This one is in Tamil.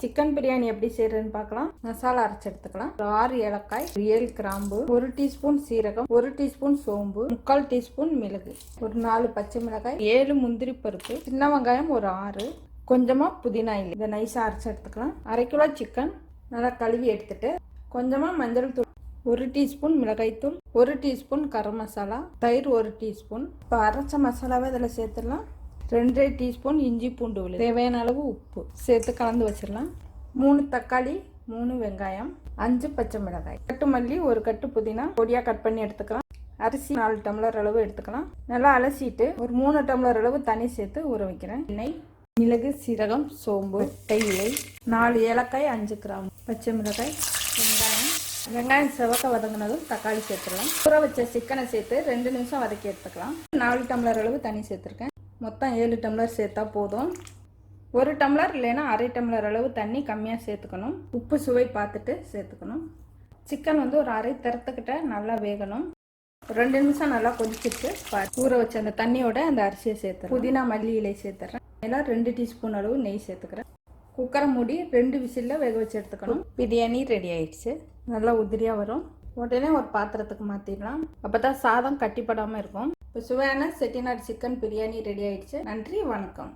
சிக்கன் பிரியாணி எப்படி செய்யறதுன்னு பார்க்கலாம். மசாலா அரைச்சு எடுத்துக்கலாம். ஒரு ஆறு ஏலக்காய் ஏழு கிராம்பு ஒரு டீஸ்பூன் சீரகம் ஒரு டீஸ்பூன் சோம்பு முக்கால் டீஸ்பூன் மிளகு ஒரு நாலு பச்சை மிளகாய் ஏழு முந்திரி பருப்பு சின்ன வெங்காயம் ஒரு ஆறு கொஞ்சமாக புதினா இல்லை இதை நைஸாக அரைச்சு எடுத்துக்கலாம். அரை கிலோ சிக்கன் நல்லா கழுவி எடுத்துட்டு கொஞ்சமாக மஞ்சள் தூள் ஒரு டீஸ்பூன் மிளகாய்த்தூள் ஒரு டீஸ்பூன் கரம் மசாலா தயிர் ஒரு டீஸ்பூன். இப்போ அரைச்ச மசாலாவை இதில் சேர்த்துடலாம். ரெண்டரை டீஸ்பூன் இஞ்சி பூண்டு விழுது. தேவையான அளவு உப்பு. சேர்த்து கலந்து வச்சிடலாம். மூணு தக்காளி மூணு வெங்காயம் அஞ்சு பச்சை மிளகாய். கட்டு மல்லி ஒரு கட்டு புதினா. பொடியாக கட் பண்ணி எடுத்துக்கலாம். அரிசி நாலு டம்ளர் அளவு எடுத்துக்கலாம். நல்லா அலசிட்டு ஒரு மூணு டம்ளர் அளவு தண்ணி சேர்த்து ஊற வைக்கிறேன். எண்ணெய் மிளகு சீரகம் சோம்பு தையிலை நாலு ஏலக்காய் அஞ்சு கிராம். பச்சை மிளகாய் வெங்காயம். வெங்காயம் செவக்க வதங்கினதும் தக்காளி சேர்த்துடலாம். ஊற வச்ச சிக்கனை சேர்த்து ரெண்டு நிமிஷம் வதக்கி எடுத்துக்கலாம். நாலு டம்ளர் அளவு தண்ணி சேர்த்துருக்கேன். மொத்தம் ஏழு டம்ளர் சேர்த்தா போதும். ஒரு டம்ளர் இல்லைன்னா அரை டம்ளர் அளவு தண்ணி கம்மியாக சேர்த்துக்கணும். உப்பு சுவை பார்த்துட்டு சேர்த்துக்கணும். சிக்கன் வந்து ஒரு அரை தரத்துக்கிட்ட நல்லா வேகணும். ரெண்டு நிமிஷம் நல்லா கொதிச்சிட்டு ஊற வச்ச அந்த தண்ணியோட அந்த அரிசியை சேர்த்துறேன். புதினா மல்லி இலை சேர்த்துறேன். எல்லாம் ரெண்டு டீஸ்பூன் அளவு நெய் சேர்த்துக்கிறேன். குக்கரை மூடி ரெண்டு விசிலில் வேக வச்சு எடுத்துக்கணும். பிரியாணி ரெடி ஆயிடுச்சு. நல்லா உதிரியாக வரும். உடனே ஒரு பாத்திரத்துக்கு மாற்றிடலாம் அப்போ தான் சாதம் கட்டிப்படாமல் இருக்கும். இப்போ சுவையான செட்டிநாடு சிக்கன் பிரியாணி ரெடி ஆயிடுச்சு. நன்றி வணக்கம்.